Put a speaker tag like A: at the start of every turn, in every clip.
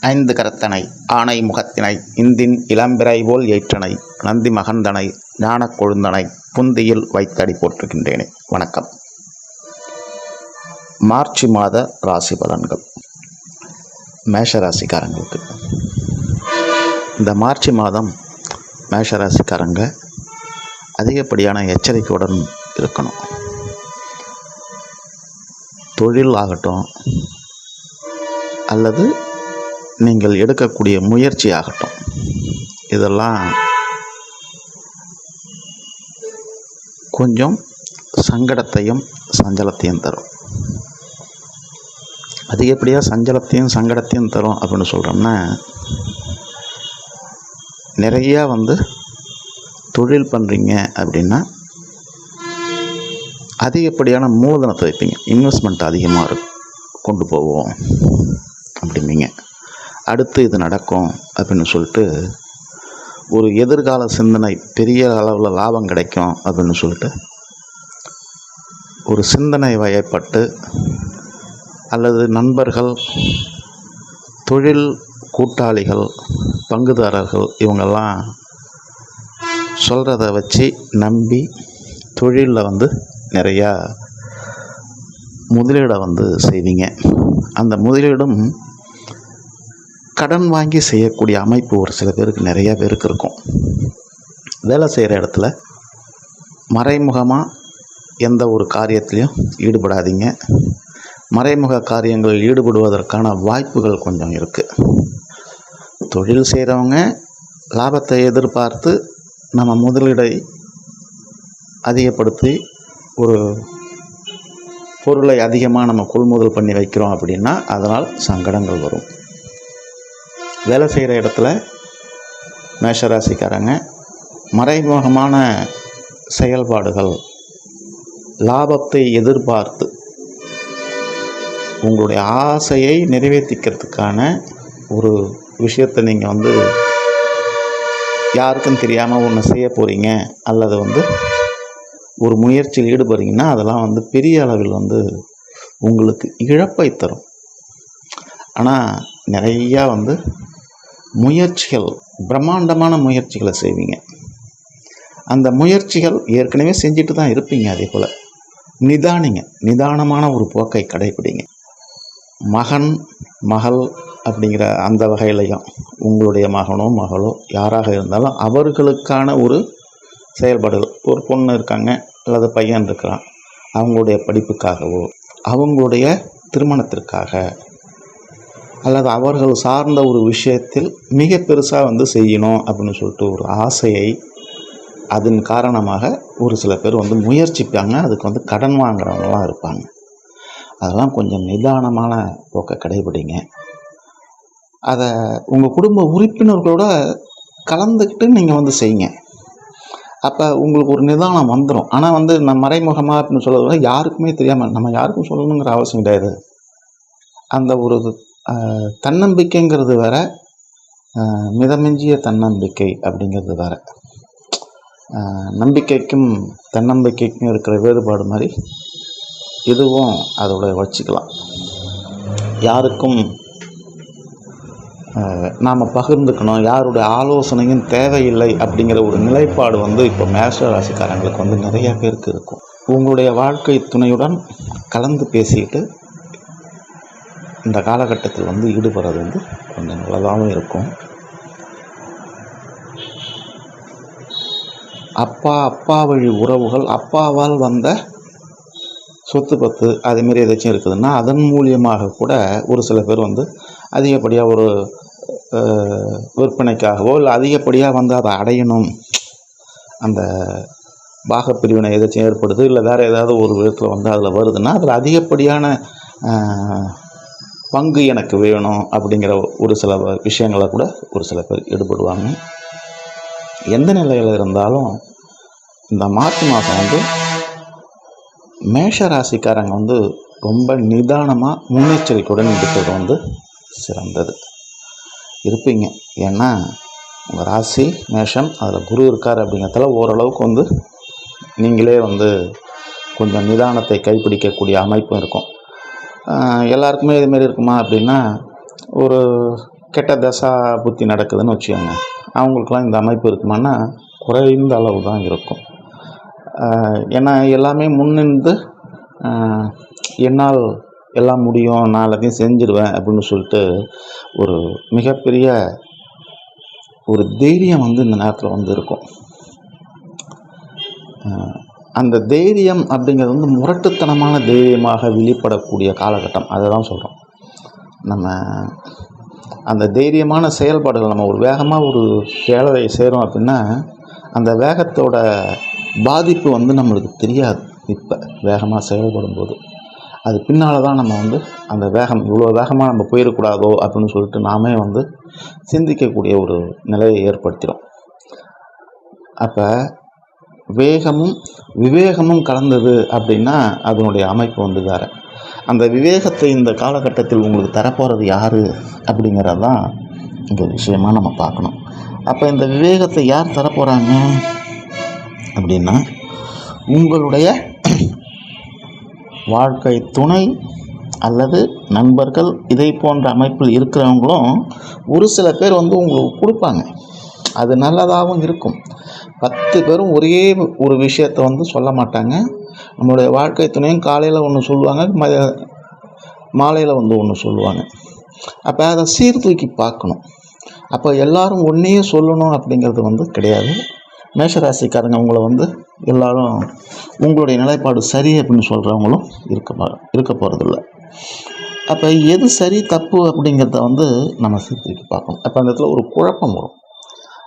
A: ஐந்து கரத்தனை ஆணை முகத்தினை இந்தின் இளம்பிறை போல் ஏற்றனை நந்தி மகந்தனை ஞானக் கொழுந்தனை புந்தியில் வைத்தடி போற்றுகின்றேனே. வணக்கம். மார்ச் மாத ராசி பலன்கள். மேஷ ராசிக்காரங்களுக்கு இந்த மார்ச் மாதம் மேஷராசிக்காரங்க அதிகப்படியான எச்சரிக்கையுடன் இருக்கணும். தொழில் ஆகட்டும் அல்லது நீங்கள் எடுக்கக்கூடிய முயற்சி ஆகட்டும் இதெல்லாம் கொஞ்சம் சங்கடத்தையும் சஞ்சலத்தையும் தரும். அதிகப்படியாக சஞ்சலத்தையும் சங்கடத்தையும் தரும் அப்படின்னு சொல்கிறோம்னா நிறையா வந்து தொழில் பண்ணுறீங்க அப்படின்னா அதிகப்படியான மூலதனத்தை வைப்பீங்க? இன்வெஸ்ட்மெண்ட் அதிகமாக இருக்கும் கொண்டு போவோம். அடுத்து இது நடக்கும் அப்படின்னு சொல்லிட்டு ஒரு எதிர்கால சிந்தனை பெரிய அளவில் லாபம் கிடைக்கும் அப்படின்னு சொல்லிட்டு ஒரு சிந்தனை வயப்பட்டு அல்லது நண்பர்கள் தொழில் கூட்டாளிகள் பங்குதாரர்கள் இவங்கெல்லாம் சொல்கிறத வச்சு நம்பி தொழிலில் வந்து நிறையா முதலீடை வந்து செய்வீங்க. அந்த முதலீடும் கடன் வாங்கி செய்யக்கூடிய அமைப்பு ஒரு சில பேருக்கு நிறையா பேருக்கு இருக்கும். வேலை செய்கிற இடத்துல மறைமுகமாக எந்த ஒரு காரியத்திலையும் ஈடுபடாதீங்க. மறைமுக காரியங்களில் ஈடுபடுவதற்கான வாய்ப்புகள் கொஞ்சம் இருக்குது தொழில் செய்கிறவங்க லாபத்தை எதிர்பார்த்து நம்ம முதலீடை அதிகப்படுத்தி ஒரு பொருளை அதிகமாக நம்ம கொள்முதல் பண்ணி வைக்கிறோம் அப்படின்னா அதனால் சங்கடங்கள் வரும். வேலை செய்கிற இடத்துல மேஷராசிக்காரங்க மறைமுகமான செயல்பாடுகள் லாபத்தை எதிர்பார்த்து உங்களுடைய ஆசையை நிறைவேற்றிக்கிறதுக்கான ஒரு விஷயத்தை நீங்கள் வந்து யாருக்கும் தெரியாமல் ஒன்று செய்ய போகிறீங்க அல்லது வந்து ஒரு முயற்சியில் ஈடுபடுறீங்கன்னா அதெல்லாம் வந்து பெரிய அளவில் வந்து உங்களுக்கு இழப்பை தரும். ஆனால் நிறையா வந்து முயற்சிகள் பிரம்மாண்டமான முயற்சிகளை செய்வீங்க. அந்த முயற்சிகள் ஏற்கனவே செஞ்சுட்டு தான் இருப்பீங்க அதே போல். நிதானிங்க நிதானமான ஒரு போக்கை கடைப்பிடிங்க. மகன் மகள் அப்படிங்கிற அந்த வகையிலையும் உங்களுடைய மகனோ மகளோ யாராக இருந்தாலும் அவர்களுக்கான ஒரு செயல்பாடுகள். ஒரு பொண்ணு இருக்காங்க அல்லது பையன் இருக்கிறான் அவங்களுடைய படிப்புக்காகவோ அவங்களுடைய திருமணத்திற்காக அல்லது அவர்கள் சார்ந்த ஒரு விஷயத்தில் மிக பெருசாக வந்து செய்யணும் அப்படின்னு சொல்லிட்டு ஒரு ஆசையை அதன் காரணமாக ஒரு சில பேர் வந்து முயற்சிப்பாங்க. அதுக்கு வந்து கடன் வாங்குறவங்களாம் இருப்பாங்க. அதெல்லாம் கொஞ்சம் நிதானமான போக்கை கடைபிடிங்க. அதை உங்கள் குடும்ப உறுப்பினர்களோட கலந்துக்கிட்டு நீங்கள் வந்து செய்யுங்க. அப்போ உங்களுக்கு ஒரு நிதானம் வந்துடும் ஆனால் வந்து நம்ம மறைமுகமாக அப்படின்னு சொல்கிறது யாருக்குமே தெரியாமல் நம்ம யாருக்கும் சொல்லணுங்கிற அவசியம் கிடையாது. அந்த ஒரு தன்னம்பிக்கைங்கிறது வேற மிதமிஞ்சிய தன்னம்பிக்கை அப்படிங்கிறது வேற. நம்பிக்கைக்கும் தன்னம்பிக்கைக்கும் இருக்கிற வேறுபாடு மாதிரி இதுவும் அதோட வச்சுக்கலாம். யாருக்கும் நாம் பகிர்ந்துக்கணும் யாருடைய ஆலோசனையும் தேவையில்லை அப்படிங்கிற ஒரு நிலைப்பாடு வந்து இப்போ மேஷ ராசிக்காரங்களுக்கு வந்து நிறைய பேருக்கு இருக்கும். உங்களுடைய வாழ்க்கை துணையுடன் கலந்து பேசிக்கிட்டு இந்த காலகட்டத்தில் வந்து ஈடுபடுறது வந்து கொஞ்சம் நல்லதாகவும் இருக்கும். அப்பா அப்பா வழி உறவுகள் அப்பாவால் வந்த சொத்து பத்து அதுமாரி ஏதாச்சும் இருக்குதுன்னா அதன் மூலியமாக கூட ஒரு சில பேர் வந்து அதிகப்படியாக ஒரு விற்பனைக்காகவோ இல்லை அதிகப்படியாக வந்து அதை அடையணும். அந்த பாகப்பிரிவினை ஏதாச்சும் ஏற்படுது இல்லை வேறு ஏதாவது ஒரு விதத்தில் வந்து அதில் வருதுன்னா அதில் அதிகப்படியான பங்கு எனக்கு வேணும் அப்படிங்கிற ஒரு சில விஷயங்களை கூட ஒரு சில பேர் ஈடுபடுவாங்க. எந்த நிலையில் இருந்தாலும் இந்த மார்ச் மாதம் வந்து மேஷ ராசிக்காரங்க வந்து ரொம்ப நிதானமாக முன்னெச்சரிக்கையுடன் இருக்கிறது வந்து சிறந்தது. இருப்பீங்க. ஏன்னா உங்கள் ராசி மேஷம் அதில் குரு இருக்கார் அப்படிங்கிறதுல ஓரளவுக்கு வந்து நீங்களே வந்து கொஞ்சம் நிதானத்தை கைப்பிடிக்கக்கூடிய அமைப்பும் இருக்கும். எல்லாருக்குமே இதுமாரி இருக்குமா அப்படின்னா ஒரு கெட்ட தசா புத்தி நடக்குதுன்னு வச்சுக்கோங்க. அவங்களுக்குலாம் இந்த அமைப்பு இருக்குமான்னா குறைந்த அளவு தான் இருக்கும். ஏன்னா எல்லாமே முன்னின்று என்னால் எல்லாம் முடியும் நான் எல்லாத்தையும் செஞ்சிடுவேன் அப்படின்னு சொல்லிட்டு ஒரு மிகப்பெரிய ஒரு தைரியம் வந்து இந்த நேரத்தில் வந்து இருக்கும். அந்த தைரியம் அப்படிங்கிறது வந்து முரட்டுத்தனமான தைரியமாக வெளிப்படக்கூடிய காலகட்டம். அதை தான் சொல்கிறோம் நம்ம அந்த தைரியமான செயல்பாடுகள் நம்ம ஒரு வேகமாக ஒரு வேலையை செய்கிறோம் அப்படின்னா அந்த வேகத்தோட பாதிப்பு வந்து நம்மளுக்கு தெரியாது. இப்போ வேகமாக செயல்படும் போது. அது பின்னால் தான் நம்ம வந்து அந்த வேகம் இவ்வளோ வேகமாக நம்ம போயிடக்கூடாதோ அப்படின்னு சொல்லிட்டு நாமே வந்து சிந்திக்கக்கூடிய ஒரு நிலையை ஏற்படுத்திடும் அப்போ வேகமும் விவேகமும் கலந்தது அப்படின்னா அதனுடைய அமைப்பு வந்து வேறு. அந்த விவேகத்தை இந்த காலகட்டத்தில் உங்களுக்கு தரப்போகிறது யார் அப்படிங்கிறது தான் இந்த விஷயமா நம்ம பார்க்கணும். அப்போ இந்த விவேகத்தை யார் தரப்போகிறாங்க அப்படின்னா உங்களுடைய வாழ்க்கை துணை அல்லது நண்பர்கள் இதை போன்ற அமைப்பில் இருக்கிறவங்களும் ஒரு சில பேர் வந்து உங்களுக்கு கொடுப்பாங்க. அது நல்லதாகவும் இருக்கும். பத்து பேரும் ஒரே ஒரு விஷயத்தை வந்து சொல்ல மாட்டாங்க. நம்மளுடைய வாழ்க்கை துணையும் காலையில் ஒன்று சொல்லுவாங்க ம மாலையில் வந்து ஒன்று சொல்லுவாங்க. அப்போ அதை சீர்தூக்கி பார்க்கணும். அப்போ எல்லாரும் ஒன்றையே சொல்லணும் அப்படிங்கிறது வந்து கிடையாது. மேஷராசிக்காரங்க உங்களை வந்து எல்லாரும் உங்களுடைய நிலைப்பாடு சரி அப்படின்னு சொல்கிறவங்களும் இருக்க இருக்க போகிறதில்ல அப்போ எது சரி தப்பு அப்படிங்கிறத வந்து நம்ம சீர்தூக்கி பார்க்கணும். அப்போ அந்த இடத்துல ஒரு குழப்பம் வரும்.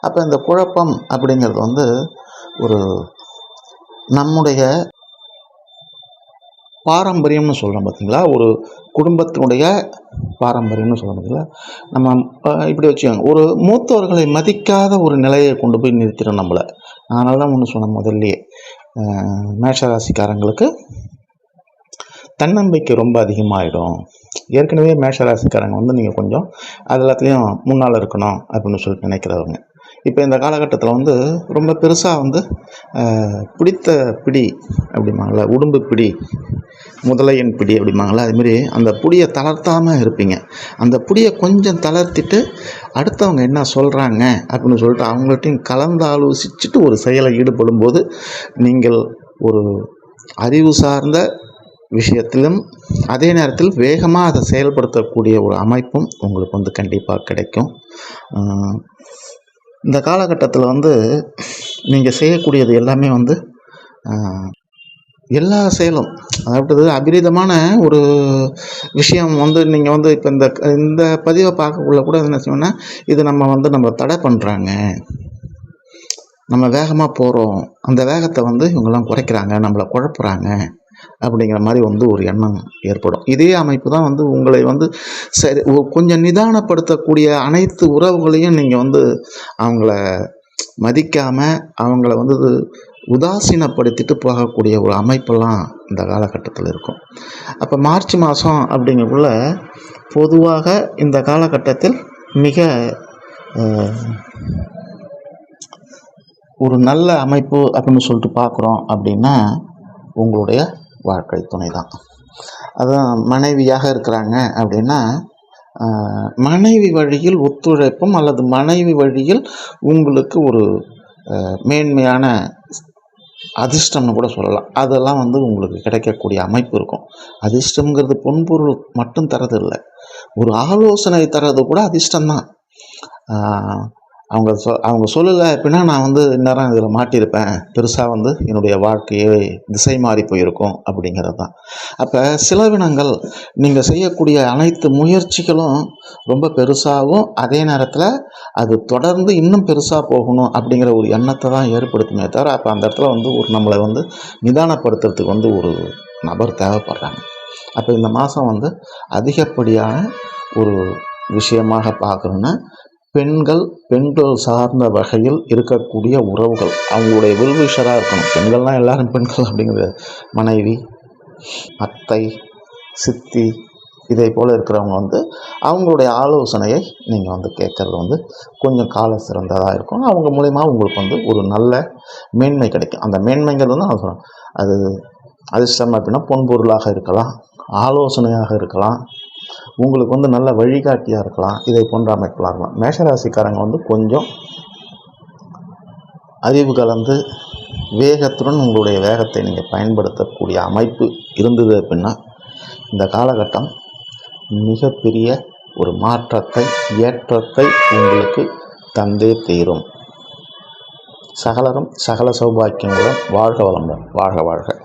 A: அப்போ இந்த குழப்பம் அப்படிங்கிறது வந்து ஒரு நம்முடைய பாரம்பரியம்னு சொல்கிறோம் பார்த்தீங்களா ஒரு குடும்பத்தினுடைய பாரம்பரியம்னு சொல்கிறோம் பார்த்தீங்களா நம்ம இப்படி வச்சுக்கோங்க. ஒரு மூத்தவர்களை மதிக்காத ஒரு நிலையை கொண்டு போய் நிறுத்திடும் நம்மளை. அதனால தான் ஒன்று சொன்னேன் முதல்லையே. மேஷராசிக்காரங்களுக்கு தன்னம்பிக்கை ரொம்ப அதிகமாகிடும் ஏற்கனவே மேஷராசிக்காரங்க வந்து நீங்கள் கொஞ்சம் அது எல்லாத்துலேயும் முன்னால் இருக்கணும் அப்படின்னு சொல்லிட்டு நினைக்கிறவங்க. இப்போ இந்த காலகட்டத்தில் வந்து ரொம்ப பெருசாக வந்து பிடித்த பிடி அப்படிம்பாங்களே உடும்பு பிடி முதலையன் பிடி அப்படிம்பாங்களா அதுமாரி அந்த புடியை தளர்த்தாமல் இருப்பீங்க. அந்த புடியை கொஞ்சம் தளர்த்திட்டு அடுத்தவங்க என்ன சொல்கிறாங்க அப்படின்னு சொல்லிட்டு அவங்கள்ட்டையும் கலந்து ஆலோசிச்சுட்டு ஒரு செயலை ஈடுபடும் போது நீங்கள் ஒரு அறிவு சார்ந்த விஷயத்திலும் அதே நேரத்தில் வேகமாக அதை செயல்படுத்தக்கூடிய ஒரு அமைப்பும் உங்களுக்கு வந்து கண்டிப்பாக கிடைக்கும். இந்த காலகட்டத்தில் வந்து நீங்கள் செய்யக்கூடியது எல்லாமே வந்து எல்லா செயலும் அதாவது அபிரிதமான ஒரு விஷயம் வந்து நீங்கள் வந்து இப்போ இந்த இந்த பதிவை பார்க்கக்குள்ள கூட என்ன செய்யணும்னா இது நம்ம வந்து நம்ம தடை பண்ணுறாங்க நம்ம வேகமாக போகிறோம் அந்த வேகத்தை வந்து இவங்கெல்லாம் குறைக்கிறாங்க நம்மளை குழப்புறாங்க. அப்படிங்கிற மாதிரி வந்து ஒரு எண்ணம் ஏற்படும். இதே அமைப்பு தான் வந்து உங்களை வந்து சரி கொஞ்சம் நிதானப்படுத்தக்கூடிய அனைத்து உறவுகளையும் நீங்கள் வந்து அவங்கள மதிக்காமல் அவங்கள வந்து உதாசீனப்படுத்திட்டு போகக்கூடிய ஒரு அமைப்பெல்லாம் இந்த காலகட்டத்தில் இருக்கும். அப்போ மார்ச் மாதம் அப்படிங்கக்குள்ள பொதுவாக இந்த காலகட்டத்தில் மிக ஒரு நல்ல அமைப்பு அப்படின்னு சொல்லிட்டு பார்க்குறோம் அப்படின்னா உங்களுடைய வாழ்க்கை துணை தான். அதான் மனைவியாக இருக்கிறாங்க அப்படின்னா மனைவி வழியில் ஒத்துழைப்பும் அல்லது மனைவி வழியில் உங்களுக்கு ஒரு மேன்மையான அதிர்ஷ்டம்னு கூட சொல்லலாம். அதெல்லாம் வந்து உங்களுக்கு கிடைக்கக்கூடிய அமைப்பு இருக்கும். அதிர்ஷ்டம்ங்கிறது பொன்பொருள் மட்டும் தரது இல்லை ஒரு ஆலோசனை தர்றது கூட அதிர்ஷ்டம்தான். அவங்க சொ அவங்க சொல்லலை அப்படின்னா நான் வந்து இந்நேரம் இதில் மாட்டியிருப்பேன். பெருசாக வந்து என்னுடைய வாழ்க்கையே திசை மாறி போயிருக்கும் அப்படிங்கிறது தான். அப்போ சிலவினங்கள் நீங்கள் செய்யக்கூடிய அனைத்து முயற்சிகளும் ரொம்ப பெருசாகவும் அதே நேரத்தில் அது தொடர்ந்து இன்னும் பெருசாக போகணும் அப்படிங்கிற ஒரு எண்ணத்தை தான் ஏற்படுத்துமே தவிர அப்போ அந்த இடத்துல வந்து ஒரு நம்மளை வந்து நிதானப்படுத்துறதுக்கு வந்து ஒரு நபர் தேவைப்படுறாங்க. அப்போ இந்த மாதம் வந்து அதிகப்படியான ஒரு விஷயமாக பார்க்குறோன்னா பெண்கள் பெண்கள் சார்ந்த வகையில் இருக்கக்கூடிய உறவுகள். அவங்களுடைய வெல்விஷராக இருக்கணும். பெண்கள்லாம் எல்லாரும் பெண்கள் அப்படிங்கிறது. மனைவி அத்தை சித்தி இதை போல் இருக்கிறவங்க வந்து அவங்களுடைய ஆலோசனையை நீங்கள் வந்து கேட்குறது வந்து கொஞ்சம் கால சிறந்ததாக இருக்கும். அவங்க மூலிமா உங்களுக்கு வந்து ஒரு நல்ல மேன்மை கிடைக்கும். அந்த மேன்மைங்கிறது வந்து நான் சொல்கிறேன் அது அதிர்ஷ்டம் அப்படின்னா பொன்பொருளாக இருக்கலாம். ஆலோசனையாக இருக்கலாம். உங்களுக்கு வந்து நல்ல வழிகாட்டியாக இருக்கலாம் இதை போன்ற அமைப்பெலாம் இருக்கலாம். மேஷராசிக்காரங்க வந்து கொஞ்சம் அறிவு கலந்து வேகத்துடன் உங்களுடைய வேகத்தை நீங்கள் பயன்படுத்தக்கூடிய அமைப்பு இருந்தது அப்படின்னா இந்த காலகட்டம் மிகப்பெரிய ஒரு மாற்றத்தை ஏற்றத்தை உங்களுக்கு தந்தே தீரும். சகலரும் சகல சௌபாக்கியங்களுடன் வாழ்க வளமுடன். வாழ்க வாழ்க.